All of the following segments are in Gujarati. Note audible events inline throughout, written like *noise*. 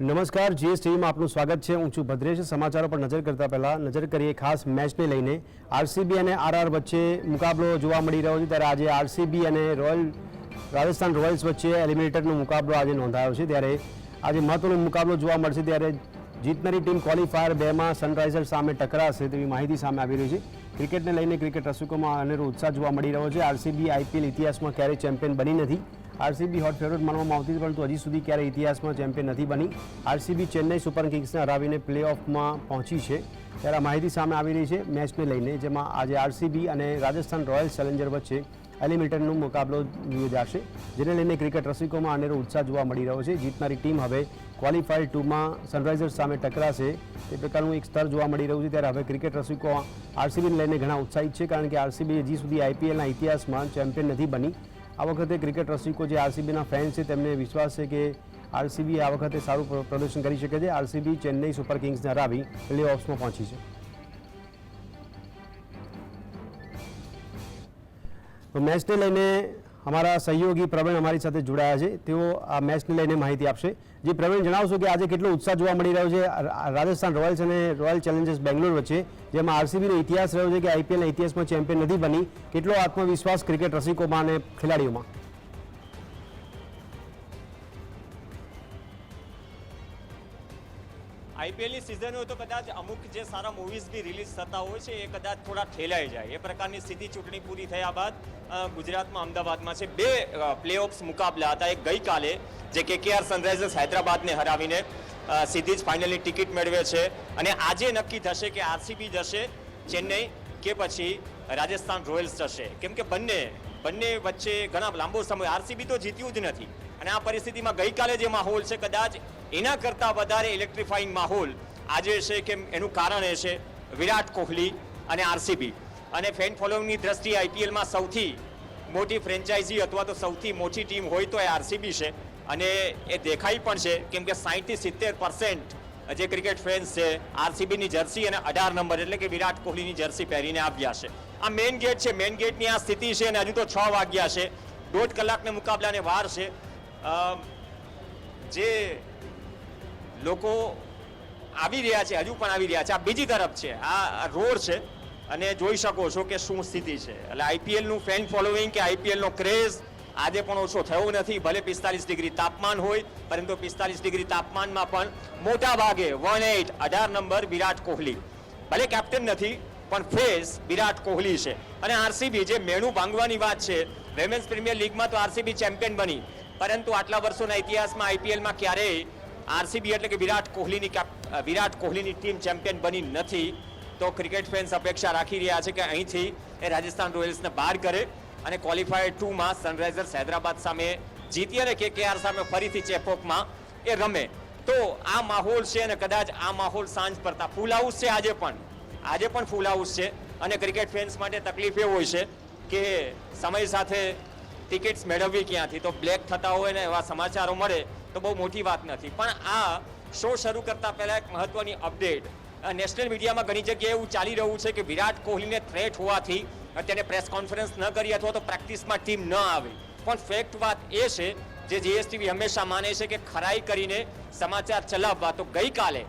નમસ્કાર જીએસ ટીવીમાં આપનું સ્વાગત છે. હું છું ભદ્રેશ. સમાચારો પર નજર કરતા પહેલા નજર કરીએ ખાસ મેચને લઈને. આરસીબી અને આરઆર વચ્ચે મુકાબલો જોવા મળી રહ્યો છે. ત્યારે આજે આરસીબી અને રોયલ રાજસ્થાન રોયલ્સ વચ્ચે એલિમિનેટરનો મુકાબલો આજે નોંધાયો છે. ત્યારે આજે મહત્વનો મુકાબલો જોવા મળશે. ત્યારે જીતનારી ટીમ ક્વોલિફાયર બેમાં સનરાઇઝર્સ સામે ટકરાશે તેવી માહિતી સામે આવી રહી છે. ક્રિકેટને લઈને ક્રિકેટ રસિકોમાં અનેરો ઉત્સાહ જોવા મળી રહ્યો છે. આરસીબી આઈપીએલ ઇતિહાસમાં ક્યારેય ચેમ્પિયન બની નથી. આરસીબી હોટ ફેવરેટ માનવામાં આવતી હતી, પરંતુ હજી સુધી ક્યારેય ઇતિહાસમાં ચેમ્પિયન નથી બની. આરસીબી ચેન્નઈ સુપર કિંગ્સને હરાવીને પ્લે ઓફમાં પહોંચી છે, ત્યારે આ માહિતી સામે આવી રહી છે મેચને લઈને, જેમાં આજે આરસીબી અને રાજસ્થાન રોયલ્સ ચેલેન્જર વચ્ચે એલિમિનેટરનો મુકાબલો યોજાશે જેને લઈને ક્રિકેટ રસિકોમાં અનેરો ઉત્સાહ જોવા મળી રહ્યો છે. જીતનારી ટીમ હવે ક્વોલિફાઈડ ટુમાં સનરાઇઝર્સ સામે ટકરાશે, તે પ્રકારનું એક સ્તર જોવા મળી રહ્યું છે, ત્યારે હવે ક્રિકેટ રસિકો આરસીબીને લઈને ઘણા ઉત્સાહિત છે, કારણ કે આરસીબી હજી સુધી આઈપીએલના ઇતિહાસમાં ચેમ્પિયન નથી બની. આ વખતે ક્રિકેટ રસિકો જે આરસીબીના ફેન્સ છે, તેમને વિશ્વાસ છે કે આરસીબી આ વખતે સારું પ્રદર્શન કરી શકે છે. આરસીબી ચેન્નઈ સુપર કિંગ્સને હરાવી પ્લે ઓફ્સમાં પહોંચી છે. તો મેચને લઈને અમારા સહયોગી પ્રવીણ અમારી સાથે જોડાયા છે. તેઓ આ મેચને લઈને માહિતી આપશે. જે, પ્રવીણ, જણાવશો કે આજે કેટલો ઉત્સાહ જોવા મળી રહ્યો છે? રાજસ્થાન રોયલ્સ અને રોયલ ચેલેન્જર્સ બેંગ્લોર વચ્ચે, જેમાં આરસીબીનો ઇતિહાસ રહ્યો છે કે આઈપીએલના ઇતિહાસમાં ચેમ્પિયન નથી બની. કેટલો આત્મવિશ્વાસ ક્રિકેટ રસિકોમાં અને ખેલાડીઓમાં? આઈપીએલની સિઝન હોય તો કદાચ અમુક જે સારા મૂવીઝ બી રિલીઝ થતા હોય છે, એ કદાચ થોડા ઠેલાઈ જાય. એ પ્રકારની સ્થિતિ ચૂંટણી પૂરી થયા બાદ ગુજરાતમાં અમદાવાદમાં છે બે પ્લે ઓફ્સ મુકાબલા હતા. એક ગઈકાલે જે કેકેઆર સનરાઇઝર્સ હૈદરાબાદને હરાવીને સીધી જ ફાઇનલની ટિકિટ મેળવે છે. અને આજે નક્કી થશે કે આરસીબી જશે ચેન્નઈ કે પછી રાજસ્થાન રોયલ્સ જશે. કેમ કે બંને બંને વચ્ચે ઘણા લાંબો સમય આરસીબી તો જીત્યું જ નથી. અને આ પરિસ્થિતિમાં ગઈકાલે જે માહોલ છે, કદાચ એના કરતાં વધારે ઇલેક્ટ્રિફાઈંગ માહોલ આજે છે કે એનું કારણ એ છે વિરાટ કોહલી અને આરસીબી. અને ફેન ફોલોઈંગની દ્રષ્ટિએ આઈપીએલમાં સૌથી મોટી ફ્રેન્ચાઇઝી અથવા તો સૌથી મોટી ટીમ હોય તો એ આરસીબી છે. અને એ દેખાય પણ છે કેમ કે સાહીઠથી સિત્તેર પર્સેન્ટ જે ક્રિકેટ ફેન્સ છે, આરસીબીની જર્સી અને અઢાર નંબર એટલે કે વિરાટ કોહલીની જર્સી પહેરીને આવ્યા છે. આ મેઇન ગેટ છે મેઇન ગેટની આ સ્થિતિ છે અને હજુ તો છ વાગ્યા છે. દોઢ કલાકને મુકાબલાને વાર છે. જે લોકો આવી રહ્યા છે, હજુ પણ આવી રહ્યા છે, આ બીજી તરફ છે, આ રોડ છે, અને જોઈ શકો છો કે શું સ્થિતિ છે. એટલે આઈપીએલનું ફેન ફોલોઈંગ કે આઈપીએલનો ક્રેઝ આજે પણ ઓછો થયો નથી, ભલે પિસ્તાલીસ ડિગ્રી તાપમાન હોય, પરંતુ પિસ્તાલીસ ડિગ્રી તાપમાનમાં પણ મોટા ભાગે વન એટ અઢાર નંબર વિરાટ કોહલી. ભલે કેપ્ટન નથી, પણ ફેસ વિરાટ કોહલી છે. અને આરસીબી, જે મેણું ભાંગવાની વાત છે વેમેન્સ પ્રીમિયર લીગમાં તો આરસીબી ચેમ્પિયન બની. પરંતુ આટલા વર્ષોના ઇતિહાસમાં આઈપીએલમાં ક્યારેય આરસીબી એટલે કે વિરાટ કોહલીની વિરાટ કોહલીની ટીમ ચેમ્પિયન બની નથી. તો ક્રિકેટ ફેન્સ અપેક્ષા રાખી રહ્યા છે કે અહીંથી એ રાજસ્થાન રોયલ્સને બહાર કરે અને ક્વોલિફાયર ટુમાં સનરાઇઝર્સ હૈદરાબાદ સામે જીતી અને કેકેઆર સામે ફરીથી ચેપોકમાં એ રમે. તો આ માહોલ છે અને કદાચ આ માહોલ સાંજ પડતા ફૂલ હાઉસ છે આજે પણ. આજે પણ ફૂલ હાઉસ છે. અને ક્રિકેટ ફેન્સ માટે તકલીફ એ હોય છે કે સમય સાથે ટિકિટ્સ મેળવવી ક્યાંથી? તો બ્લેક થતા હોય ને એવા સમાચારો મળે તો બહુ મોટી વાત નથી. પણ આ શો શરૂ કરતા પહેલા એક મહત્વની અપડેટ. નેશનલ મીડિયામાં ઘણી જગ્યાએ એવું ચાલી રહ્યું છે કે વિરાટ કોહલીને થ્રેટ હોવાથી તેને પ્રેસ કોન્ફરન્સ ન કરી અથવા તો પ્રેક્ટિસમાં ટીમ ન આવે. પણ ફેક્ટ વાત એ છે, જે જીએસટીવી હંમેશા માને છે કે ખરાઈ કરીને સમાચાર ચલાવવા. તો ગઈકાલે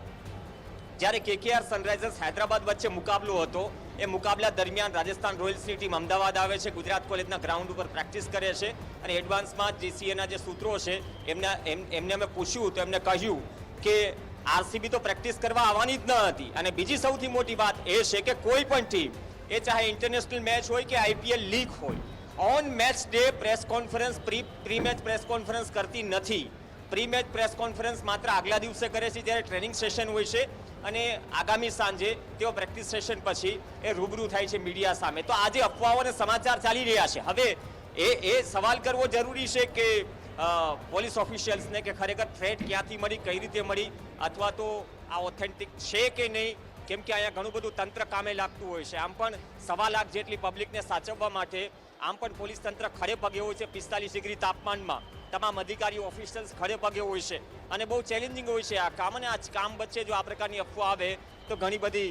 જ્યારે કેકેઆર સનરાઇઝર્સ હૈદરાબાદ વચ્ચે મુકાબલો હતો એ મુકાબલા દરમિયાન રાજસ્થાન રોયલ્સની ટીમ અમદાવાદ આવે છે, ગુજરાત કોલેજના ગ્રાઉન્ડ ઉપર પ્રેક્ટિસ કરે છે અને એડવાન્સમાં જીસીએના જે સૂત્રો છે, એમના, એમ- એમને અમે પૂછ્યું તો એમને કહ્યું કે આરસીબી તો પ્રેક્ટિસ કરવા આવવાની જ ન હતી. અને બીજી સૌથી મોટી વાત એ છે કે કોઈ પણ ટીમ, એ ચાહે ઇન્ટરનેશનલ મેચ હોય કે આઈપીએલ લીગ હોય, on match day press conference, pre pre match press conference કરતી નથી. પ્રી મેચ પ્રેસ કોન્ફરન્સ માત્ર આગલા દિવસે કરે છે, જ્યારે ટ્રેનિંગ સેશન હોય છે. અને આગામી સાંજે તેઓ પ્રેક્ટિસ સેશન પછી એ રૂબરૂ થાય છે મીડિયા સામે. તો આજે અફવાઓ અને સમાચાર ચાલી રહ્યા છે. હવે એ એ સવાલ કરવો જરૂરી છે કે પોલીસ ઓફિશિયલ્સને કે ખરેખર થ્રેટ ક્યાંથી મળી, કઈ રીતે મળી, અથવા તો આ ઓથેન્ટિક છે કે નહીં? કેમ કે અહીંયા ઘણું બધું તંત્ર કામે લાગતું હોય છે. આમ પણ સવા લાખ જેટલી પબ્લિકને સાચવવા માટે આમ પણ પોલીસ તંત્ર ખડે પગે હોય છે પિસ્તાલીસ ડિગ્રી તાપમાનમાં. તમામ અધિકારીઓ ઓફિશિયલ્સ ખડે પગે હોય છે. અને બહુ ચેલેન્જિંગ હોય છે આ કામ અને આ કામ વચ્ચે જો આ પ્રકારની અફવા આવે, તો ઘણી બધી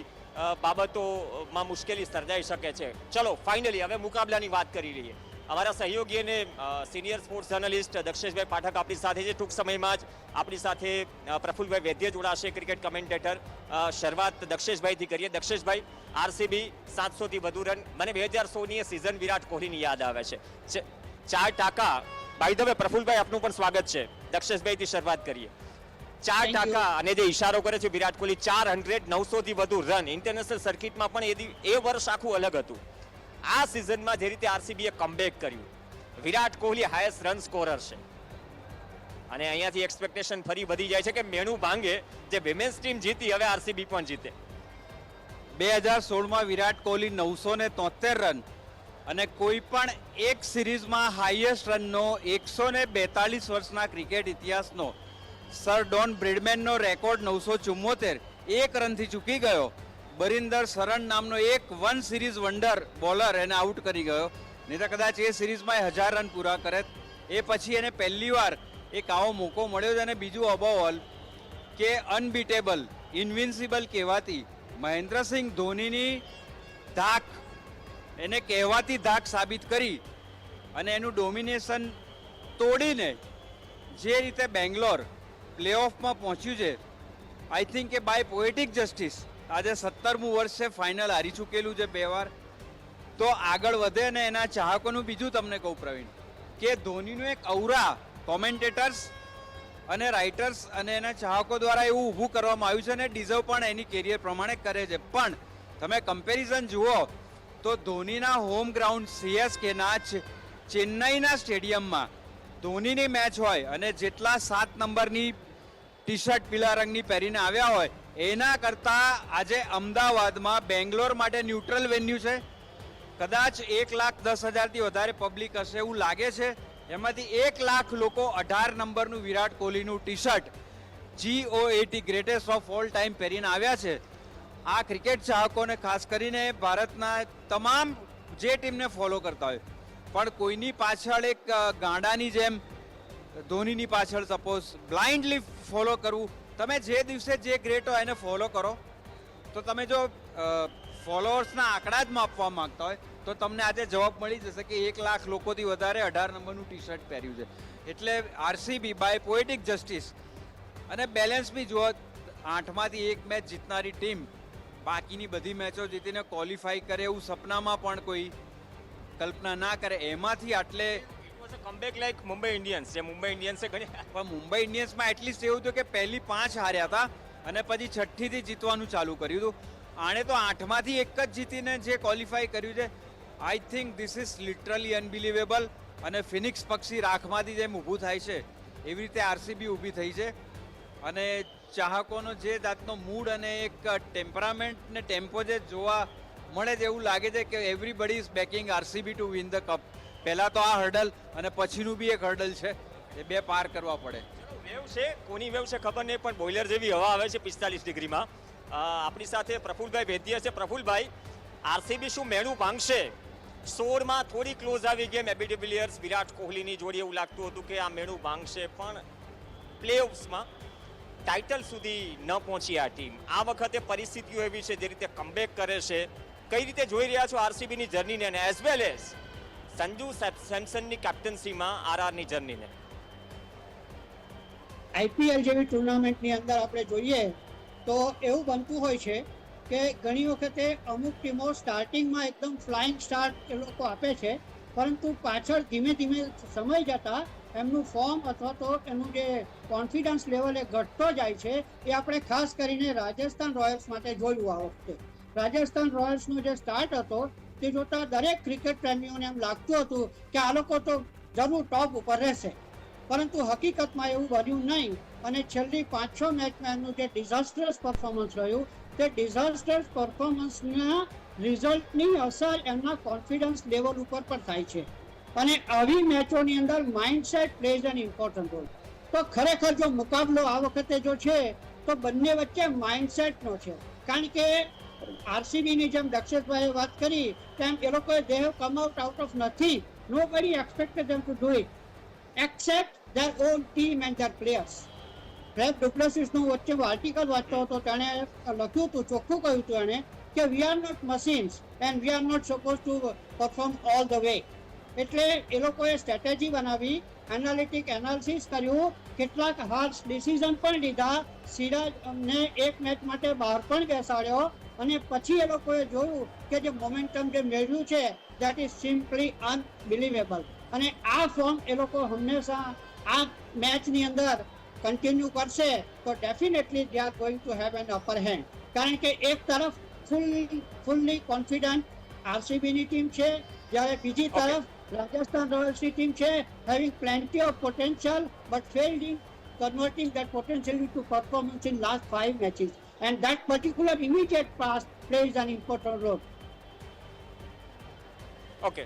બાબતોમાં મુશ્કેલી સર્જાઈ શકે છે. ચલો ફાઇનલી હવે મુકાબલાની વાત કરી લઈએ. અમારા સહયોગી અને સિનિયર સ્પોર્ટ્સ જર્નલિસ્ટ દક્ષેશભાઈ પાઠક આપણી સાથે છે. ટૂંક સમયમાં જ આપણી સાથે પ્રફુલભાઈ વૈદ્ય જોડાશે ક્રિકેટ કમેન્ટેટર શરૂઆત દક્ષેશભાઈથી કરીએ. દક્ષેશભાઈ આરસીબી સાતસોથી વધુ રન મને બે હજાર સોળની સિઝન વિરાટ કોહલીની યાદ આવે છે. ચાર ટાકા. બાય ધ વે પ્રફુલભાઈ આપનું પણ સ્વાગત છે. દક્ષેશભાઈથી શરૂઆત કરીએ. ચાર ટાકા અને જે ઇશારો કરે છે વિરાટ કોહલી ચાર હંડ્રેડ નવસોથી વધુ રન ઇન્ટરનેશનલ સર્કિટમાં પણ એ વર્ષ આખું અલગ હતું. આ સિઝનમાં જે રીતે આરસીબીએ કમબેક કર્યું, Virat Kohli highest run scorer છે. અને અહીંયાથી એક્સપેક્ટેશન ફરી વધી જાય છે કે મેણુ ભાંગે જે વિમેન્સ ટીમ જીતી, હવે આરસીબી પણ જીતે. બે હજાર સોળમાં વિરાટ કોહલી નવસો ને તોતેર રન અને કોઈ પણ એક સિરીઝમાં હાઈએસ્ટ રનનો એકસો ને બેતાલીસ વર્ષના ક્રિકેટ ઇતિહાસનો, સર ડોન બ્રેડમેનનો રેકોર્ડ નવસો ચુમ્મોતેર એક રનથી ચૂકી ગયો. બરિંદર સરન નામનો એક વન સિરીઝ વંડર બોલર એને આઉટ કરી ગયો. નહીં તો કદાચ એ સિરીઝમાં એ હજાર રન પૂરા કરે. એ પછી એને પહેલી વાર એક આવો મોકો મળ્યો છે અને બીજું અબવ ઓલ કે અનબીટેબલ ઇન્વિન્સિબલ કહેવાતી મહેન્દ્રસિંહ ધોનીની ધાક. એને કહેવાતી ધાક સાબિત કરી અને એનું ડોમિનેશન તોડીને જે રીતે બેંગ્લોર પ્લેઓફમાં પહોંચ્યું છે આઈ થિંક કે બાય પોએટિક જસ્ટિસ આજે સત્તરમું વર્ષ છે ફાઇનલ હારી ચૂકેલું છે બે વાર. તો આગળ વધે ને એના ચાહકોનું બીજું તમને કહું પ્રવીણ, કે ધોનીનું એક અવરા કોમેન્ટેટર્સ અને રાઇટર્સ અને એના ચાહકો દ્વારા એવું ઊભું કરવામાં આવ્યું છે અને ડિઝર્વ પણ એની કેરિયર પ્રમાણે કરે છે. પણ તમે કમ્પેરિઝન જુઓ તો ધોનીના હોમ ગ્રાઉન્ડ સીએસકેના ચેન્નઈના સ્ટેડિયમમાં ધોનીની મેચ હોય અને જેટલા સાત નંબરની ટી શર્ટ પીળા રંગની પહેરીને આવ્યા હોય એના કરતાં આજે અમદાવાદમાં બેંગ્લોર માટે ન્યુટ્રલ વેન્યુ છે. કદાચ એક લાખ દસ હજારથી વધારે પબ્લિક હશે એવું લાગે છે. એમાંથી એક લાખ લોકો અઢાર નંબરનું વિરાટ કોહલીનું T shirt G O A T greatest of all time પહેરીને આવ્યા છે. આ ક્રિકેટ ચાહકોને ખાસ કરીને ભારતના તમામ જે ટીમને ફોલો કરતા હોય. પણ કોઈની પાછળ એક ગાંડાની જેમ, ધોનીની પાછળ સપોઝ બ્લાઇન્ડલી ફોલો કરવું તમે જે દિવસે જે ગ્રેટ હોય એને ફોલો કરો. તો તમે જો ફોલોઅર્સના આંકડા જ માપવા માંગતા હોય, તો તમને આજે જવાબ મળી જશે કે એક લાખ લોકોથી વધારે અઢાર નંબરનું ટી શર્ટ પહેર્યું છે. એટલે આરસીબી બાય પોએટિક જસ્ટિસ અને બેલેન્સ બી જુઓ, આઠમાંથી એક મેચ જીતનારી ટીમ બાકીની બધી મેચો જીતીને ક્વોલિફાય કરે એવું સપનામાં પણ કોઈ કલ્પના ના કરે. એમાંથી આટલે કમબેક લાઈક મુંબઈ ઇન્ડિયન્સ જે મુંબઈ ઇન્ડિયન્સે ઘણી પણ મુંબઈ ઇન્ડિયન્સમાં એટલીસ્ટ એવું હતું કે પહેલી પાંચ હાર્યા હતા અને પછી છઠ્ઠીથી જીતવાનું ચાલુ કર્યું હતું. આણે તો આઠમાંથી એક જ જીતીને જે ક્વોલિફાય કર્યું છે I think this is literally unbelievable અને ફિનિક્સ પક્ષી રાખમાંથી જેમ ઊભું થાય છે. એવી રીતે આરસીબી ઊભી થઈ છે. અને ચાહકોનો જે જાતનો મૂડ અને એક ટેમ્પરામેન્ટ ને ટેમ્પો જે જોવા મળે છે એવું લાગે છે કે everybody is backing RCB to win the cup પહેલાં તો આ હર્ડલ અને પછીનું બી એક હર્ડલ છે, એ બે પાર કરવા પડે. વેવ છે, કોની વેવ છે ખબર નહીં, પણ બોઇલર જેવી હવા આવે છે પિસ્તાલીસ ડિગ્રીમાં. આપણી સાથે પ્રફુલભાઈ વૈદ્ય છે. પ્રફુલભાઈ, આરસીબી શું મેણું ભાંગશે? સોળમાં થોડી ક્લોઝ આવી ગેમ એબી વિરાટ કોહલીની જોડી એવું લાગતું હતું કે આ મેણું ભાંગશે, પણ પ્લેઓફ્સમાં ટાઇટલ સુધી ન પહોંચી આ ટીમ આ વખતે પરિસ્થિતિઓ એવી છે જે રીતે કમબેક કરે છે. કઈ રીતે જોઈ રહ્યા છો આરસીબીની જર્નીને અને એઝ વેલ એઝ સંજુ સેમસનની કેપ્ટન્સીમાં આરઆરની જર્નીને આઈપીએલ જેવી ટુર્નામેન્ટની અંદર આપણે જોઈએ તો એવું બનતું હોય છે કે ઘણી વખતે અમુક ટીમો સ્ટાર્ટિંગમાં એકદમ ફ્લાઇંગ સ્ટાર્ટ એ લોકો આપે છે, પરંતુ પાછળ ધીમે ધીમે સમય જતાં એમનું ફોર્મ અથવા તો એનું જે કોન્ફિડન્સ લેવલ એ ઘટતો જાય છે એ આપણે ખાસ કરીને રાજસ્થાન રોયલ્સ માટે જોયું આ વખતે. રાજસ્થાન રોયલ્સનો જે સ્ટાર્ટ હતો તે જોતા દરેક ક્રિકેટ પ્રેમીઓને એમ લાગતું હતું કે આ લોકો તો જરૂર ટોપ ઉપર રહેશે. પરંતુ હકીકતમાં એવું બન્યું નહીં અને છેલ્લી પાંચ છ મેચમાં એમનું જે ડિઝાસ્ટર્સ પરફોર્મન્સ રહ્યું, તે ડિઝાસ્ટર્સ પરફોર્મન્સના રિઝલ્ટની અસર એમના કોન્ફિડન્સ લેવલ ઉપર પણ થાય છે. અને આવી મેચોની અંદર mindset plays an important role તો ખરેખર જો મુકાબલો આ વખતે જો છે, તો બંને વચ્ચે માઇન્ડસેટનો છે. કારણ કે આરસીબીની જેમ દક્ષેશભાઈએ વાત કરી, તેમ એ લોકોએ they have come out out of નથી nobody expected them to do it except their own team and their players રેબ ડુપ્લેસિસનું વચ્ચે આર્ટિકલ વાંચતો હતો, તેણે લખ્યું હતું, ચોખ્ખું કહ્યું હતું એણે, કે we are not machines and we are not suppose to perform all the way એટલે એ લોકોએ સ્ટ્રેટેજી બનાવી એનાલિટિક એનાલિસિસ કર્યું, કેટલાક હાર્શ ડિસિઝન પણ લીધા. સિરાજને એક મેચ માટે બહાર પણ બેસાડ્યો. અને પછી એ લોકોએ જોયું કે જે મોમેન્ટમ જે મેળવ્યું છે દેટ ઇઝ સિમ્પલી અનબિલિવેબલ અને આ ફોર્મ એ લોકો હંમેશા આ મેચની અંદર કન્ટિન્યુ કરશે તો definitely they are going to have an upper hand કારણ કે એક તરફ ફૂલ ફૂલ્લી કોન્ફિડન્ટ આરસીબીની ટીમ છે જ્યારે બીજી તરફ રાજસ્થાન રોયલ્સની ટીમ છે having plenty of potential but failed in converting that potential to performance in last five matches. And that particular immediate past plays an important role. Okay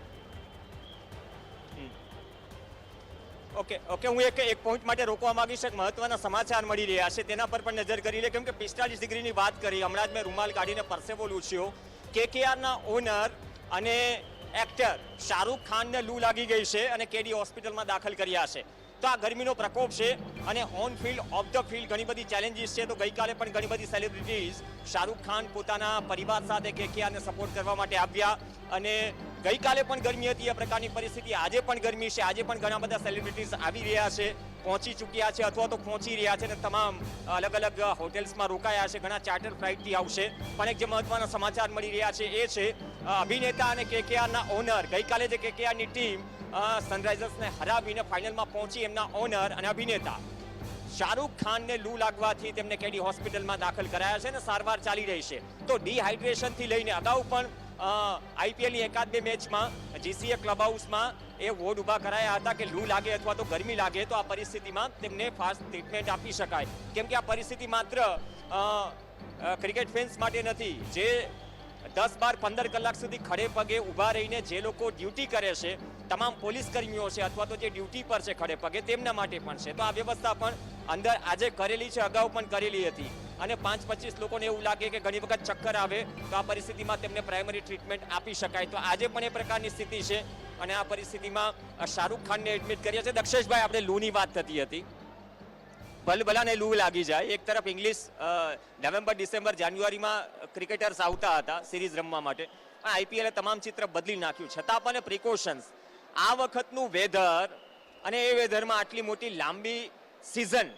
okay okay હું એક એક પોઈન્ટ માટે રોકવા માંગીશ, એક મહત્વના સમાચાર મળી રહ્યા છે. તેના પર પણ નજર કરી લે, કેમ કે પિસ્તાલીસ ડિગ્રીની વાત કરી. હમણાં જ મેં રૂમાલ કાઢીને પરસેવો લૂછ્યો. કેકેઆરના ઓનર અને એક્ટર શાહરૂખ ખાનને લૂ લાગી ગઈ છે અને કેડી હોસ્પિટલમાં દાખલ કર્યા છે. તો આ ગરમીનો પ્રકોપ છે અને on field off the field ઘણી બધી ચેલેન્જીસ છે. તો ગઈકાલે પણ ઘણી બધી સેલિબ્રિટીઝ શાહરૂખ ખાન પોતાના પરિવાર સાથે કેકેઆરને સપોર્ટ કરવા માટે આવ્યા. અને ગઈકાલે પણ ગરમી હતી, એ પ્રકારની પરિસ્થિતિ આજે પણ ગરમી છે. આજે પણ ઘણા બધા સેલિબ્રિટીઝ આવી રહ્યા છે, પહોંચી ચૂક્યા છે અથવા તો પહોંચી રહ્યા છે અને તમામ અલગ અલગ હોટેલ્સમાં રોકાયા છે. ઘણા ચાર્ટર ફ્લાઇટથી આવશે. પણ એક જે મહત્વના સમાચાર મળી રહ્યા છે એ છે અભિનેતા અને કેકેઆરના ઓનર ગઈકાલે જે કેકેઆરની ટીમ સનરાઇઝર્સને હરાવીને ફાઇનલમાં પહોંચી એમના ઓનર અને અભિનેતા. શાહરૂખ ખાનને લૂ લાગવાથી તેમને કેડી હોસ્પિટલમાં દાખલ કરાયા છે અને સારવાર ચાલી રહી છે. તો ડિહાઇડ્રેશનથી લઈને અગાઉ પણ આઈપીએલની એકાદ બે મેચમાં, જીસીએ ક્લબ હાઉસમાં એ વોર્ડ ઊભા કરાયા હતા કે લૂ લાગે અથવા તો ગરમી લાગે તો આ પરિસ્થિતિમાં તેમને ફાસ્ટ ટ્રીટમેન્ટ આપી શકાય. કેમ કે આ પરિસ્થિતિ માત્ર ક્રિકેટ ફેન્સ માટે નથી. જે દસ બાર પંદર કલાક સુધી ખડે પગે ઊભા રહીને જે લોકો ડ્યુટી કરે છે તમામ પોલીસ કર્મીઓ છે અથવા તો જે ડ્યુટી પર છે ખડે પગે, તેમના માટે પણ છે. તો આ વ્યવસ્થા પણ અંદર આજે કરેલી છે, અગાઉ પણ કરેલી હતી. અને પાંચ પચીસ લોકોને એવું લાગે કે ઘણી વખત ચક્કર આવે, તો આ પરિસ્થિતિમાં તેમને પ્રાઇમરી ટ્રીટમેન્ટ આપી શકાય. તો આજે પણ એ પ્રકારની સ્થિતિ છે અને આ પરિસ્થિતિમાં શાહરૂખ ખાનને એડમિટ કર્યા છે. દક્ષેશભાઈ, આપણે લૂની વાત થતી હતી. ભલભલાને લૂ લાગી જાય. એક તરફ ઇંગ્લિશ નવેમ્બર, ડિસેમ્બર, જાન્યુઆરીમાં ક્રિકેટર્સ આવતા હતા સિરીઝ રમવા માટે. આઈપીએલે તમામ ચિત્ર બદલી નાખ્યું. છતાં પણ પ્રિકોશન્સ આ વખતનું વેધર અને એ વેધરમાં આટલી મોટી લાંબી સિઝન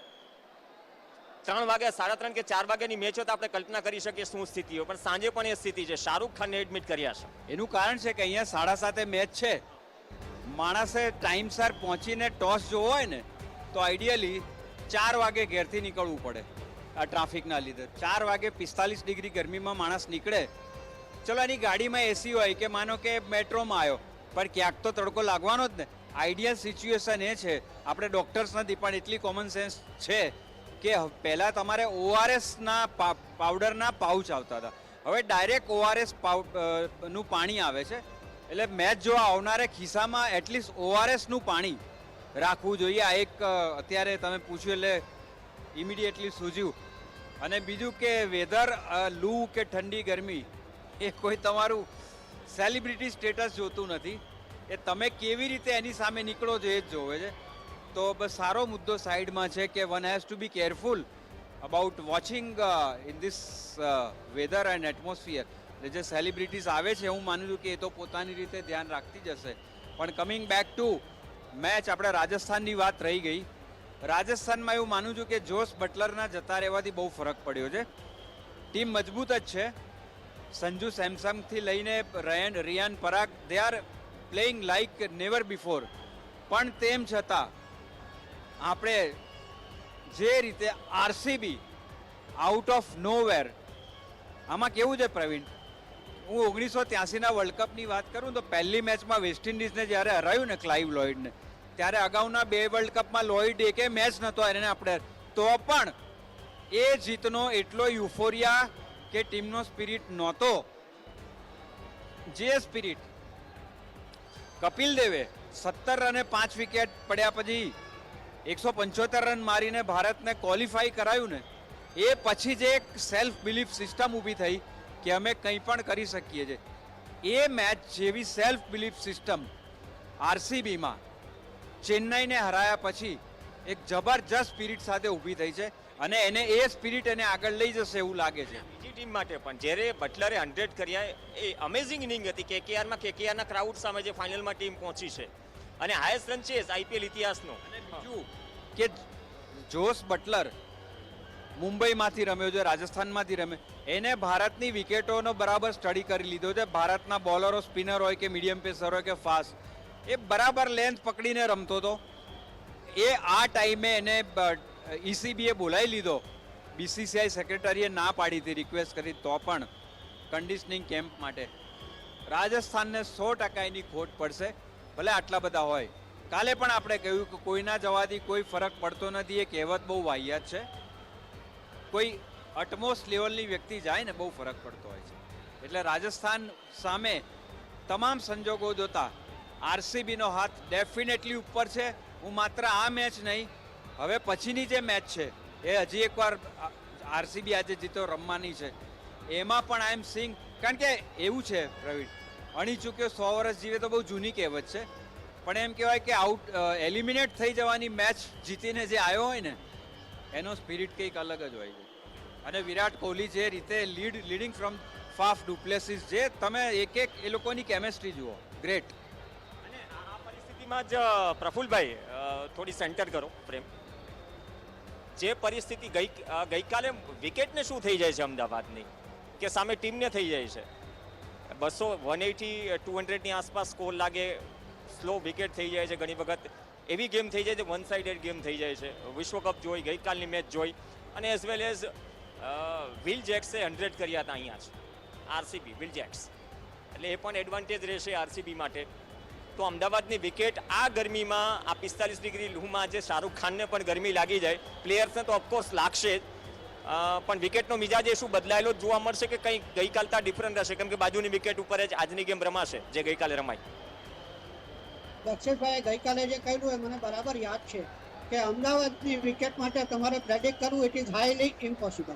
ત્રણ વાગે સાડા ત્રણ કે ચાર વાગ્યાની મેચ તો આપણે કલ્પના કરી શકીએ શું સ્થિતિ હોય. પણ સાંજે પણ એ સ્થિતિ છે. શાહરૂખ ખાનને એડમિટ કર્યા છે. એનું કારણ છે કે અહીંયા સાડા સાતે મેચ છે. માણસે ટાઈમસર પહોંચીને ટોસ જોવો હોય ને, તો આઈડિયલી ચાર વાગે ઘેરથી નીકળવું પડે આ ટ્રાફિકના લીધે. ચાર વાગે પિસ્તાલીસ ડિગ્રી ગરમીમાં માણસ નીકળે. ચલો એની ગાડીમાં એસી હોય કે માનો કે મેટ્રોમાં આવ્યો. પણ ક્યાંક તો તડકો લાગવાનો જ ને. આઈડિયલ સિચ્યુએશન એ છે. આપણે ડૉક્ટર્સ નથી પણ એટલી કોમન સેન્સ છે કે પહેલાં તમારે ઓઆરએસના પાવડરના પાઉચ આવતા હતા. હવે ડાયરેક્ટ ઓઆરએસનું પાણી આવે છે. એટલે મેચ જોવા આવનારે ખિસ્સામાં એટલીસ્ટ ઓઆરએસનું પાણી રાખવું જોઈએ. આ એક અત્યારે તમે પૂછ્યું એટલે ઇમિડિયેટલી સૂઝ્યું અને બીજું કે વેધર લૂ કે ઠંડી ગરમી, એ કોઈ તમારું સેલિબ્રિટી સ્ટેટસ જોતું નથી. એ તમે કેવી રીતે એની સામે નીકળો છો એ જ જોવે છે. તો બસ સારો મુદ્દો સાઈડમાં છે કે one has to be careful about watching in this weather and atmosphere એટલે જે સેલિબ્રિટીઝ આવે છે, હું માનું છું કે એ તો પોતાની રીતે ધ્યાન રાખતી જ હશે. પણ કમિંગ બેક ટુ મેચ આપણે રાજસ્થાનની વાત રહી ગઈ. રાજસ્થાનમાં એવું માનું છું કે જોશ બટલરના જતા રહેવાથી બહુ ફરક પડ્યો છે. ટીમ મજબૂત જ છે. સંજુ સેમસંગથી લઈને Ryan, Riyan Parag they are playing like never before પણ તેમ છતાં, આપણે જે રીતે આરસીબી આઉટ ઓફ નોવેર આમાં કેવું છે પ્રવીણ? હું ઓગણીસો ત્યાસીના વર્લ્ડ કપની વાત કરું તો પહેલી મેચમાં વેસ્ટ ઇન્ડિઝને જ્યારે હરાયું ને ક્લાઇવ લોઇડને ત્યારે અગાઉના બે વર્લ્ડ કપમાં લોઇડ એકે મેચ નહોતો એને આપણે. તો પણ એ જીતનો એટલો યુફોરિયા કે ટીમનો સ્પિરિટ નહોતો. જે સ્પિરિટ કપિલ દેવે સત્તર રને પાંચ વિકેટ પડ્યા પછી એકસો પંચોતેર રન મારીને ભારતને ક્વોલિફાઈ કરાયું ને, એ પછી જે એક સેલ્ફ બિલીફ સિસ્ટમ ઊભી થઈ કે અમે કંઈ પણ કરી શકીએ છીએ. એ મેચ જેવી સેલ્ફ બિલીફ સિસ્ટમ આરસીબીમાં ચેન્નાઈને હરાયા પછી એક જબરજસ્ત સ્પિરિટ સાથે ઊભી થઈ છે અને એને એ સ્પિરિટ એને આગળ લઈ જશે એવું લાગે છે. ટીમ માટે પણ જ્યારે બટલરે હંડ્રેડ કર્યા, એ અમેઝિંગ ઇનિંગ હતી. કેકેઆરમાં, કેકેઆરના ક્રાઉડ સામે જે ફાઇનલમાં ટીમ પહોંચી છે. અને હાઈએસ્ટ રન છે આઈપીએલ ઇતિહાસનો. અને કે જોસ બટલર મુંબઈમાંથી રમ્યો છે, રાજસ્થાનમાંથી રમે એને ભારતની વિકેટોનો બરાબર સ્ટડી કરી લીધો છે. ભારતના બોલરો સ્પિનર હોય કે મીડિયમ પેસર હોય કે ફાસ્ટ એ બરાબર લેન્થ પકડીને રમતો હતો. એ આ ટાઈમે એને ઈસીબીએ બોલાવી લીધો. બીસીસીઆઈ સેક્રેટરીએ ના પાડી હતી રિક્વેસ્ટ કરી તો પણ કન્ડિશનિંગ કેમ્પ માટે. રાજસ્થાનને સો ટકા એની ખોટ પડશે, ભલે આટલા બધા હોય. કાલે પણ આપણે કહ્યું કે કોઈના જવાથી કોઈ ફરક પડતો નથી, એ કહેવત બહુ વાહિયાત છે. કોઈ અટમોસ્ટ લેવલની વ્યક્તિ જાય ને બહુ ફરક પડતો હોય છે. એટલે રાજસ્થાન સામે તમામ સંજોગો જોતા આરસીબીનો હાથ ડેફિનેટલી ઉપર છે. હું માત્ર આ મેચ નહીં, હવે પછીની જે મેચ છે એ હજી એકવાર આરસીબી આજે જીતો રમવાની છે. એમાં પણ આઈ એમ સિંગ કારણ કે એવું છે પ્રવીણ, અણી ચૂક્યો સો વર્ષ જીવે તો બહુ જૂની કહેવત છે. પણ એમ કહેવાય કે આઉટ એલિમિનેટ થઈ જવાની મેચ જીતીને જે આવ્યો હોય ને, એનો સ્પિરિટ કંઈક અલગ જ હોય છે. અને વિરાટ કોહલી જે રીતે lead, leading from Faf du Plessis જે, તમે એક એક એ લોકોની કેમેસ્ટ્રી જુઓ. ગ્રેટ. અને આ પરિસ્થિતિમાં જ પ્રફુલભાઈ થોડી સેન્ટર કરો, પ્રેમ. જે પરિસ્થિતિ ગઈ ગઈકાલે વિકેટને શું થઈ જાય છે અમદાવાદની? કે સામે ટીમને થઈ જાય છે? બસો વન એટી ટુ હંડ્રેડની આસપાસ સ્કોર લાગે, સ્લો વિકેટ થઈ જાય છે ઘણી વખત. એવી ગેમ થઈ જાય છે વન સાઇડેડ ગેમ થઈ જાય છે. વિશ્વકપ જોઈ, ગઈકાલની મેચ જોઈ. અને એઝ વેલ એઝ વિલ જેક્સે હંડ્રેડ કર્યા હતા અહીંયા જ. આરસીબી વિલ જેક્સ એટલે એ પણ એડવાન્ટેજ રહેશે આરસીબી માટે. તો અમદાવાદની વિકેટ આ ગરમીમાં આ પિસ્તાલીસ ડિગ્રી લૂમાં જે શાહરૂખ ખાનને પણ ગરમી લાગી જાય પ્લેયર્સને તો ઓફકોર્સ લાગશે જ. પણ વિકેટનો મિજાજ એ શું બદલાયેલો જોવા મળશે કે કંઈ ગઈકાલતા ડિફરન્ટ રહેશે? કેમ કે બાજુની વિકેટ ઉપર જ આજની ગેમ રમાશે, જે ગઈકાલે રમાઈ. દક્ષિણભાઈ ગઈકાલે જે કહ્યું એ મને બરાબર યાદ છે કે અમદાવાદની વિકેટ માટે તમારે પ્રેડિક્ટ કરવું ઇટ ઇઝ હાઈલી ઇમ્પોસિબલ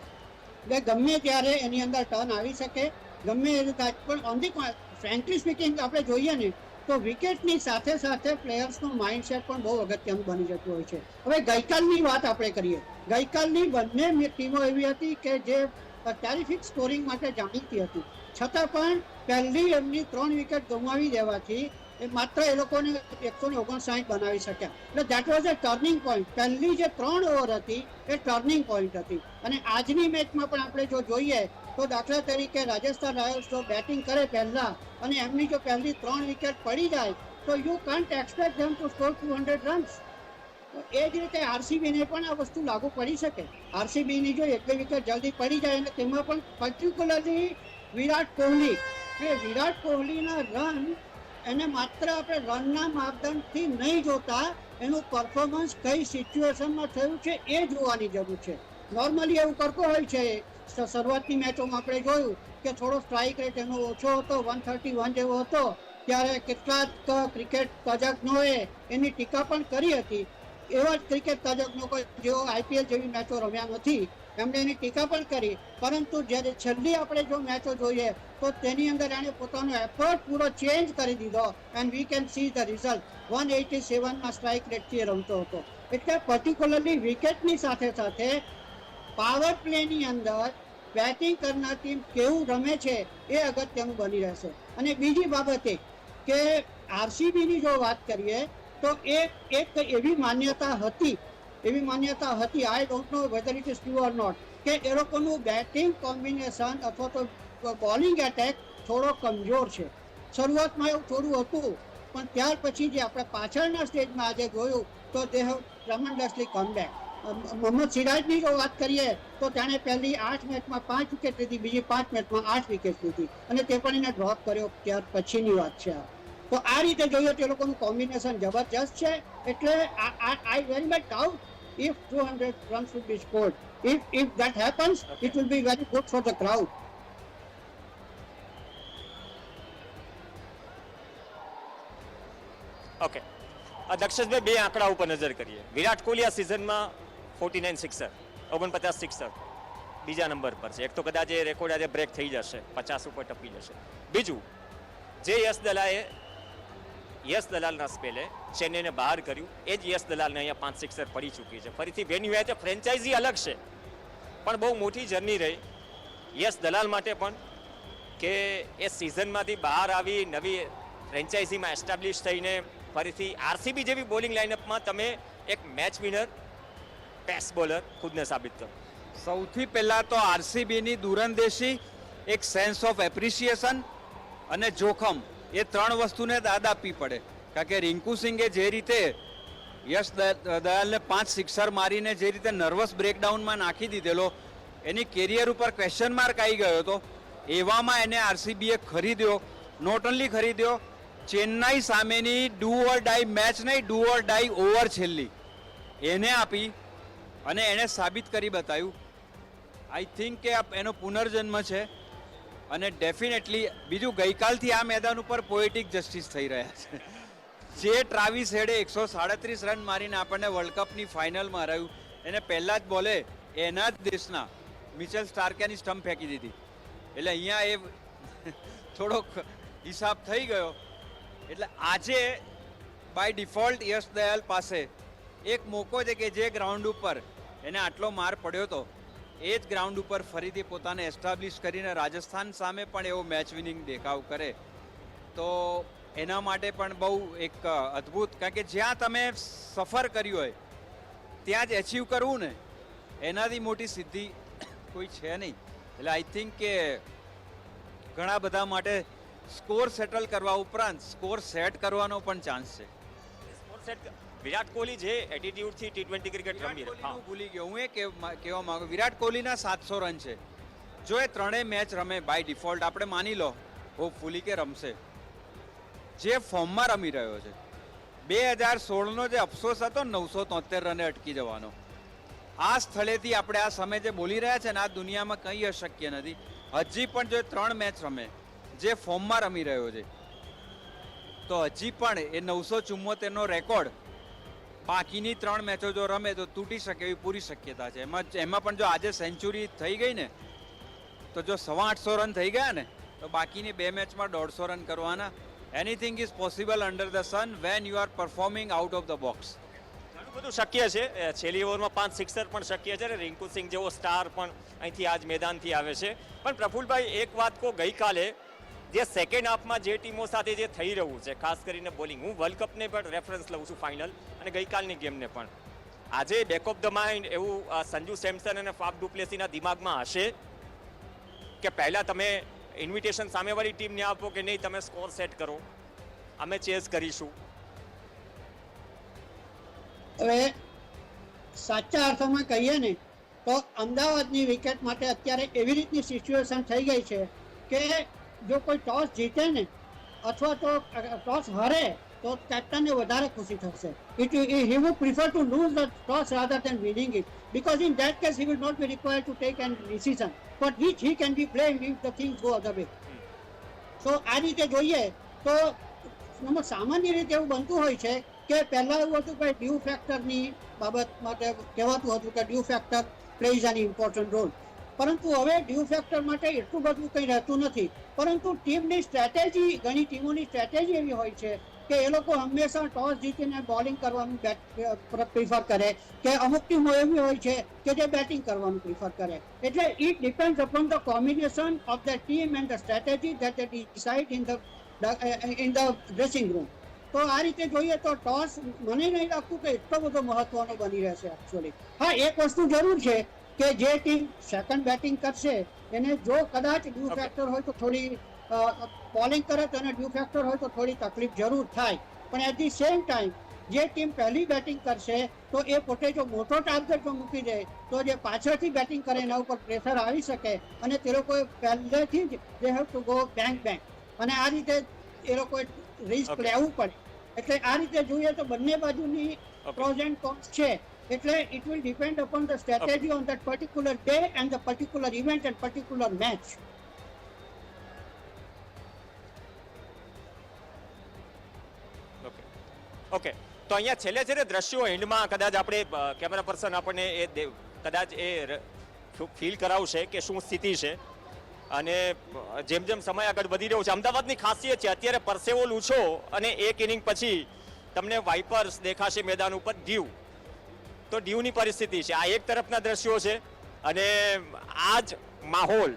એટલે ગમે ત્યારે એની અંદર ટર્ન આવી શકે, ગમે એ રીતે પણ ઓન ધી ફ્રેન્કલી સ્પીકિંગ આપણે જોઈએ ને તો વિકેટની સાથે સાથે પ્લેયર્સનું માઇન્ડસેટ પણ બહુ અગત્યનું બની જતું હોય છે. હવે ગઈકાલની વાત આપણે કરીએ. ગઈકાલની બંને ટીમો એવી હતી કે જે ટેરિફિક સ્કોરિંગ માટે જાણીતી હતી. છતાં પણ પહેલી એમની ત્રણ વિકેટ ગુમાવી દેવાથી એ માત્ર એ લોકોને એકસો ને ઓગણસાઠ બનાવી શક્યા. એટલે that was a turning point પહેલી જે ત્રણ ઓવર હતી એ ટર્નિંગ પોઈન્ટ હતી. અને આજની મેચમાં પણ આપણે જો જોઈએ તો દાખલા તરીકે રાજસ્થાન રોયલ્સ જો બેટિંગ કરે પહેલા અને એમની જો પહેલી ત્રણ વિકેટ પડી જાય, તો you can't expect them to score two hundred runs એ જ રીતે આરસીબીને પણ આ વસ્તુ લાગુ પડી શકે. આરસીબીની જો એક વિકેટ જલ્દી પડી જાય અને તેમાં પણ પર્ટિક્યુલરલી વિરાટ કોહલી. કે વિરાટ કોહલીના રન એને માત્ર આપણે રનના માપદંડથી નહીં જોતા, એનું પરફોર્મન્સ કઈ સિચ્યુએશનમાં થયું છે એ જોવાની જરૂર છે. નોર્મલી એવું કરતો હોય છે શરૂઆતની મેચોમાં આપણે જોયું કે થોડો સ્ટ્રાઇક રેટ એનો ઓછો હતો વન થર્ટી વન જેવો હતો, ત્યારે કેટલાક ક્રિકેટ તજજ્ઞોએ એની ટીકા પણ કરી હતી. એવા જ ક્રિકેટ તજજ્ઞો જેઓ આઈપીએલ જેવી મેચો રમ્યા નથી. એમણે એની ટીકા પણ કરી. પરંતુ જ્યારે છેલ્લી આપણે જો મેચો જોઈએ, તો તેની અંદર એણે પોતાનો એફર્ટ પૂરો ચેન્જ કરી દીધો and we can see the result one eighty સેવનમાં strike રેટથી રમતો હતો. એટલે પર્ટિક્યુલરલી વિકેટની સાથે સાથે પાવર પ્લેની અંદર બેટિંગ કરનાર ટીમ કેવું રમે છે એ અગત્યનું બની રહેશે. અને બીજી બાબતે કે આરસીબીની જો વાત કરીએ, તો એ એક એવી માન્યતા હતી, એવી માન્યતા હતી I don't know whether it is true or not કે એ લોકોનું બેટિંગ કોમ્બિનેશન અથવા તો બોલિંગ એટેક થોડો કમજોર છે. શરૂઆતમાં એવું થોડું હતું, પણ ત્યાર પછી જે આપણે પાછળના સ્ટેજમાં આજે જોયું, તો they have tremendously come back. Mohammed સિરાજની જો વાત કરીએ, તો તેણે પહેલી આઠ મેચમાં પાંચ વિકેટ લીધી, બીજી પાંચ મેચમાં આઠ વિકેટ લીધી. અને તે પણ એને ડ્રોપ કર્યો, ત્યાર પછીની વાત છે તો આ રીતે જોઈએ તો લોકોનું કોમ્બિનેશન જબરજસ્ત છે. એટલે I very much doubt if two hundred run should be scored if if that happens it will be very good for the crowd okay આ દક્ષેશભાઈ બે આંકડા ઉપર નજર કરીએ. વિરાટ કોહલી આ સિઝનમાં ફોર્ટી નાઇન સિક્સર ઓગણપચાસ સિક્સર બીજા નંબર પર છે. એક તો કદાચ એ રેકોર્ડ આજે બ્રેક થઈ જશે. પચાસ ઉપર ટપી જશે. બીજું, જે યશ દલાએ યશ દલાલના સ્પેલે ચેન્નઈને બહાર કર્યું. એ જ યશ દલાલને અહીંયા પાંચ સિક્સર પડી ચૂકી છે. ફરીથી વેન્યુ છે ફ્રેન્ચાઇઝી અલગ છે. પણ બહુ મોટી જર્ની રહી. યસ દલાલ માટે પણ કે એ સિઝનમાંથી બહાર આવી, નવી ફ્રેન્ચાઇઝીમાં એસ્ટાબ્લિશ થઈને ફરીથી આરસીબી જેવી બોલિંગ લાઇનઅપમાં તમે એક મેચ વિનર પેસ બોલર ખુદને સાબિત કરો સૌથી પહેલાં તો આરસીબીની દૂરંદેશી એક સેન્સ ઓફ એપ્રિશિએશન અને જોખમ એ ત્રણ વસ્તુને દાદ આપવી પડે. કારણ કે રિંકુ સિંઘે જે રીતે યશ દયાલને પાંચ સિક્સર મારીને જે રીતે નર્વસ બ્રેકડાઉનમાં નાખી દીધેલો, એની કેરિયર ઉપર ક્વેશ્ચન માર્ક આવી ગયો હતો, એવામાં એને આરસીબીએ ખરીદ્યો. નોટ ઓનલી ખરીદ્યો, ચેન્નાઈ સામેની ડુ ઓર ડાઈ મેચ નહીં ડુ ઓર ડાઈ ઓવર છેલ્લી. એને આપી અને એણે સાબિત કરી બતાવ્યું. આઈ થિંક કે એનો પુનર્જન્મ છે અને ડેફિનેટલી બીજું ગઈકાલથી આ મેદાન ઉપર પોએટિક જસ્ટિસ થઈ રહ્યા છે. જે ટ્રાવિસ હેડે એકસો સાડત્રીસ રન મારીને આપણને વર્લ્ડ કપની ફાઇનલમાં હરાવ્યું. એને પહેલાં જ બોલે, એના જ દેશના. મિચેલ સ્ટાર્કેની સ્ટમ્પ ફેંકી દીધી. એટલે અહીંયા એ *laughs* થોડોક હિસાબ થઈ ગયો. એટલે આજે બાય ડિફોલ્ટ યશ દયાલ પાસે એક મોકો છે કે જે ગ્રાઉન્ડ ઉપર એને આટલો માર પડ્યો હતો એ જ ગ્રાઉન્ડ ઉપર ફરીથી પોતાને એસ્ટાબ્લિશ કરીને રાજસ્થાન સામે પણ એવો મેચ વિનિંગ દેખાવ કરે. તો એના માટે પણ બહુ એક અદ્ભુત, કારણ કે જ્યાં તમે સફર કર્યું હોય, ત્યાં જ એચીવ કરવું ને, એનાથી મોટી સિદ્ધિ કોઈ છે નહીં. એટલે આઈ થિંક કે ઘણા બધા માટે સ્કોર સેટલ કરવા ઉપરાંત સ્કોર સેટ કરવાનો પણ ચાન્સ છે. સ્કોર સેટ વિરાટ કોહલી જે એટીટ્યુડથી ટી ટ્વેન્ટી ક્રિકેટ રમી રહ્યા હા. ભૂલી ગયો. હું એ કહેવા માંગુ વિરાટ કોહલીના સાતસો રન છે. જો એ ત્રણેય મેચ રમે બાય ડિફોલ્ટ આપણે માની લો હોપફુલી કે રમશે. જે ફોર્મમાં રમી રહ્યો છે. બે હજાર સોળનો જે અફસોસ હતો નવસો તોતેર રને અટકી જવાનો. આ સ્થળેથી આપણે આ સમય જે બોલી રહ્યા છે ને આ દુનિયામાં કંઈ અશક્ય નથી. હજી પણ જો એ ત્રણ મેચ રમે જે ફોર્મમાં રમી રહ્યો છે તો હજી પણ એ નવસો ચુમ્મોતેરનો રેકોર્ડ બાકીની ત્રણ મેચો જો રમે તો તૂટી શકે એવી પૂરી શક્યતા છે. એમાં એમાં પણ જો આજે સેન્ચુરી થઈ ગઈ ને, તો જો સવા આઠસો રન થઈ ગયા ને, તો બાકીની બે મેચમાં દોઢસો રન કરવાના. Anything is possible under the sun when you are performing out of the box બધું શક્ય છે. છેલ્લી ઓવરમાં પાંચ સિક્સર પણ શક્ય છે અને રિંકુ સિંહ જેવો સ્ટાર પણ અહીંથી આજ મેદાનથી આવે છે. પણ પ્રફુલભાઈ, એક વાત કહો, ગઈકાલે જે સેકન્ડ હાફમાં જે ટીમો સાથે જે થઈ રહ્યું છે, ખાસ કરીને બોલિંગ હું વર્લ્ડ કપને પણ રેફરન્સ લઉં છું ફાઇનલ અને ગઈકાલની ગેમને પણ. આજે બેક ઓફ ધ માઇન્ડ એવું સંજુ સેમસન અને ફાફ ડુપ્લેસીના દિમાગમાં હશે કે પહેલાં તમે ઇન્વિટેશન સામેવાળી ટીમને આપો કે નહીં, તમે સ્કોર સેટ કરો. અમે ચેઝ કરીશું. હવે સાચા અર્થમાં કહીએ ને, તો અમદાવાદની વિકેટ માટે અત્યારે એવી રીતની સિચ્યુએશન થઈ ગઈ છે કે જો કોઈ ટોસ જીતે ને, અથવા તો ટોસ હારે, તો કેપ્ટનને વધારે ખુશી થશે. It he would prefer to lose the toss rather than winning it because in that case he will not be require to take an decision but which he can be play if the things go other way so આ રીતે જોઈએ, તો સામાન્ય રીતે એવું બનતું હોય છે કે પહેલાં એવું હતું કે ડ્યુ ફેક્ટરની બાબત માટે કહેવાતું હતું કે dew factor plays an important role પરંતુ હવે ડ્યુ ફેક્ટર માટે એટલું બધું કંઈ રહેતું નથી. પરંતુ ટીમની સ્ટ્રેટેજી, ઘણી ટીમોની સ્ટ્રેટેજી એવી હોય છે કે એ લોકો હંમેશા ટોસ જીતીને બોલિંગ કરવાનું પ્રિફર કરે. કે અમુક ટીમો એવી હોય છે કે જે બેટિંગ કરવાનું પ્રિફર કરે. એટલે it depend upon the combination of the team and the strategy that they decide in the in the dressing room. તો આ રીતે જોઈએ તો ટોસ મને નહીં લાગતું કે એટલો બધો મહત્વનો બની રહેશે એકચ્યુઅલી હા, એક વસ્તુ જરૂર છે કે જે ટીમ સેકન્ડ બેટિંગ કરશે એને જો કદાચ ડ્યુ ફેક્ટર હોય તો થોડી બોલિંગ કરે તો એને ડ્યુ ફેક્ટર હોય તો થોડી તકલીફ જરૂર થાય. પણ એટ ધી સેમ ટાઈમ જે ટીમ પહેલી બેટિંગ કરશે તો એ પોતે જો મોટો ટાર્ગેટ જો મૂકી દે તો જે પાછળથી બેટિંગ કરે એના ઉપર પ્રેશર આવી શકે અને તે લોકોએ પહેલેથી જ they have to go bank bank અને આ રીતે એ લોકોએ રિસ્ક લેવું પડે. એટલે આ રીતે જોઈએ તો બંને બાજુની. પ્રોઝ એન્ડ કોન્સ છે. એટલે it will depend upon the strategy on that particular day and the particular event and particular match okay okay તો અહીંયા છેલ્લે છેલ્લે દ્રશ્યો એન્ડમાં કદાચ આપણે કેમેરા પર્સન આપણને એ કદાચ એ ફીલ કરાવશે કે શું સ્થિતિ છે. અને જેમ જેમ સમય આગળ વધી રહ્યો છે, અમદાવાદની ખાસિયત છે, અત્યારે પરસેવો લૂછો અને એક ઇનિંગ પછી તમને વાઇપર્સ દેખાશે મેદાન ઉપર દીવ. તો દીવની પરિસ્થિતિ છે. આ એક તરફના દ્રશ્યો છે અને આ જ માહોલ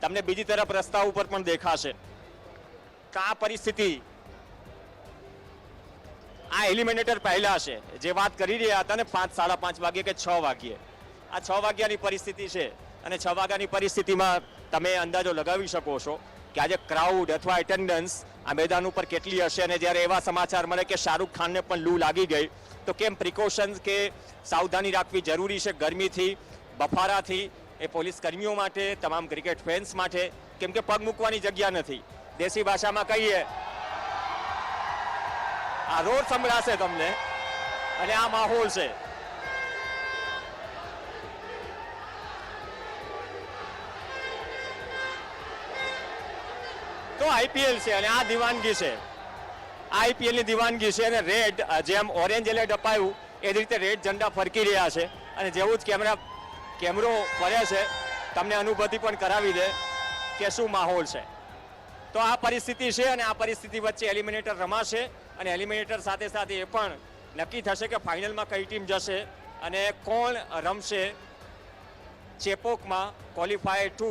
તમને બીજી તરફ રસ્તા ઉપર પણ દેખાશે. કે પરિસ્થિતિ? આ એલિમિનેટર પહેલા છે. જે વાત કરી રહ્યા હતા ને પાંચ, સાડા પાંચ વાગ્યે કે છ વાગ્યે. આ છ વાગ્યાની પરિસ્થિતિ છે અને છ વાગ્યાની પરિસ્થિતિમાં તમે અંદાજો લગાવી શકો છો કે આજે ક્રાઉડ અથવા એટેન્ડન્સ આ મેદાન ઉપર કેટલી હશે અને જ્યારે એવા સમાચાર મળે કે શાહરૂખ ખાનને પણ લૂ લાગી ગઈ, તો કેમ પ્રિકોશન્સ કે સાવધાની રાખવી જરૂરી છે ગરમીથી, બફારાથી, એ પોલીસ કર્મીઓ માટે, તમામ ક્રિકેટ ફેન્સ માટે, કેમ કે પગ મૂકવાની જગ્યા નથી. દેશી ભાષામાં કહીએ, આ રોડ સંભળાશે તમને, અને આ માહોલ છે. તો આઈપીએલ છે અને આ દિવાનગી છે. આઈપીએલની દિવાનગી છે અને રેડ જેમ ઓરેન્જ એલર્ટ અપાયું, એ જ રીતે રેડ ઝંડા ફરકી રહ્યા છે. અને જેવું જ કેમેરા કેમેરો ફરે છે, તમને અનુભૂતિ પણ કરાવી દે કે શું માહોલ છે. તો આ પરિસ્થિતિ છે અને આ પરિસ્થિતિ વચ્ચે એલિમિનેટર રમાશે અને એલિમિનેટર સાથે સાથે એ પણ નક્કી થશે કે ફાઇનલમાં કઈ ટીમ જશે અને કોણ રમશે. ચેપોકમાં ક્વોલિફાય ટુ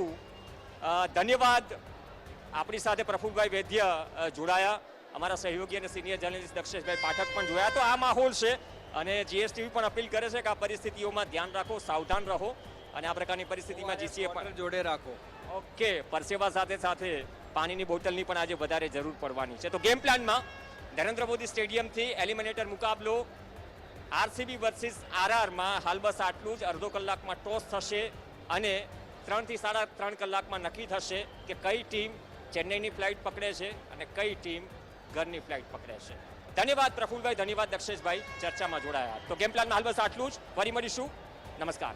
ધન્યવાદ. આપણી સાથે પ્રફુલભાઈ વૈદ્ય જોડાયા. અમારા સહયોગી અને સિનિયર જર્નલિસ્ટ દક્ષેશભાઈ પાઠક પણ જોયા. તો આ માહોલ છે અને જીએસટીવી પણ અપીલ કરે છે કે આ પરિસ્થિતિઓમાં ધ્યાન રાખો સાવધાન રહો અને આ પ્રકારની પરિસ્થિતિમાં જીસીએ પણ જોડે રાખો. ઓકે પરસેવા સાથે સાથે પાણીની બોટલની પણ આજે વધારે જરૂર પડવાની છે. તો ગેમ પ્લાનમાં નરેન્દ્ર મોદી સ્ટેડિયમથી એલિમિનેટર મુકાબલો આરસીબી વર્સિસ આરઆરમાં હાલ બસ આટલું જ. અડધો કલાકમાં ટોસ થશે અને ત્રણથી સાડા ત્રણ કલાકમાં નક્કી થશે કે કઈ ટીમ ચેન્નઈની ફ્લાઇટ પકડે છે અને કઈ ટીમ ઘરની ફ્લાઇટ પકડે છે. ધન્યવાદ, પ્રફુલભાઈ, ધન્યવાદ, દક્ષેશભાઈ, ચર્ચામાં જોડાયા. તો ગેમ પ્લાનમાં હાલ બસ આટલું જ. ફરી મળીશું. નમસ્કાર.